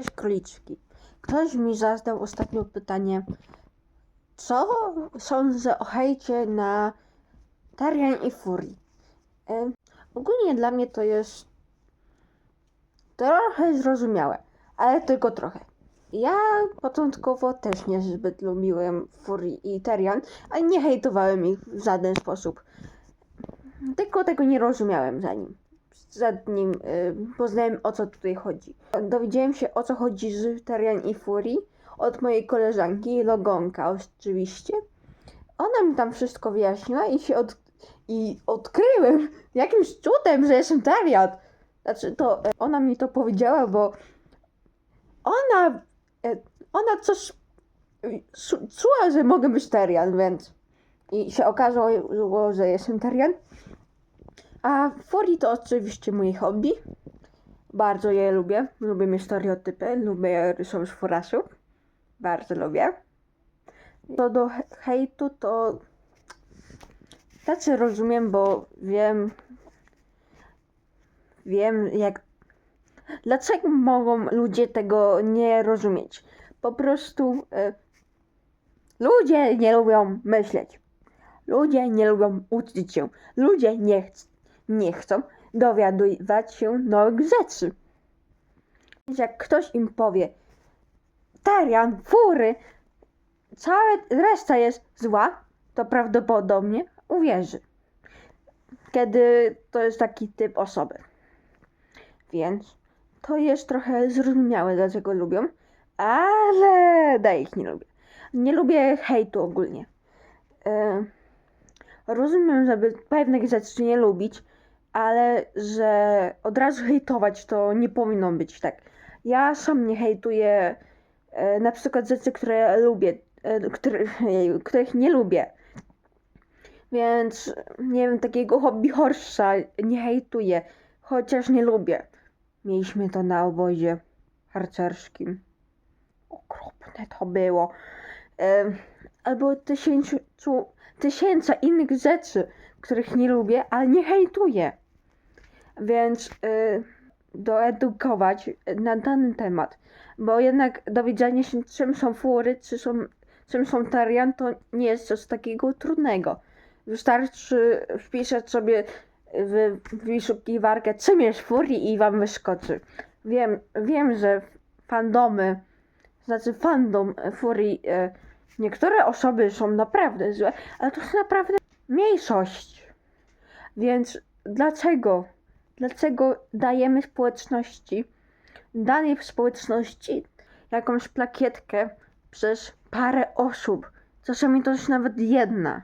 Cześć króliczki. Ktoś mi zadał ostatnio pytanie, co sądzę o hejcie na Tarian i Furii. E, ogólnie dla mnie to jest trochę zrozumiałe, ale tylko trochę. Ja początkowo też niezbyt lubiłem Furii i Tarian, ale nie hejtowałem ich w żaden sposób. Tylko tego nie rozumiałem za nim. Zanim y, poznałem o co tutaj chodzi. Dowiedziałem się o co chodzi z Tarian i Furii od mojej koleżanki, Logonka oczywiście. Ona mi tam wszystko wyjaśniła i się od... i odkryłem jakimś cudem, że jestem Tarian. Znaczy to e, ona mi to powiedziała, bo ona e, ona coś y, czuła, że mogę być Tarian, więc i się okazało, że jestem Tarian. A Furii to oczywiście moje hobby. Bardzo je lubię. Lubię mieć stereotypy, lubię rysować furasów. Bardzo lubię. Co do he- hejtu, to tacy rozumiem, bo wiem, wiem jak, dlaczego mogą ludzie tego nie rozumieć. Po prostu e, ludzie nie lubią myśleć. Ludzie nie lubią uczyć się. Ludzie nie, ch- nie chcą dowiadywać się nowych rzeczy. Jak ktoś im powie Tarian, fury, cała reszta jest zła, to prawdopodobnie uwierzy. Kiedy to jest taki typ osoby. Więc to jest trochę zrozumiałe, dlaczego lubią, ale da ich nie lubię. Nie lubię hejtu ogólnie. E, rozumiem, żeby pewnych rzeczy nie lubić, ale że od razu hejtować to nie powinno być tak. Ja sam nie hejtuję e, na przykład rzeczy, które lubię, e, jeju, których nie lubię. Więc nie wiem, takiego hobby horsza nie hejtuję, chociaż nie lubię. Mieliśmy to na obozie harcerskim. Okropne to było. E, albo tysięciu, innych rzeczy, których nie lubię, ale nie hejtuję. Więc y, doedukować na dany temat. Bo jednak dowiedzenie się, czym są fury, czy są, czym są tarian, to nie jest coś takiego trudnego. Wystarczy wpisać sobie w wyszukiwarkę, czym jest furii i wam wyskoczy. Wiem, wiem, że fandomy, znaczy fandom furii, e, niektóre osoby są naprawdę złe, ale to jest naprawdę mniejszość. Więc dlaczego? Dlaczego dajemy społeczności, danej społeczności jakąś plakietkę przez parę osób? Czasami to jest nawet jedna.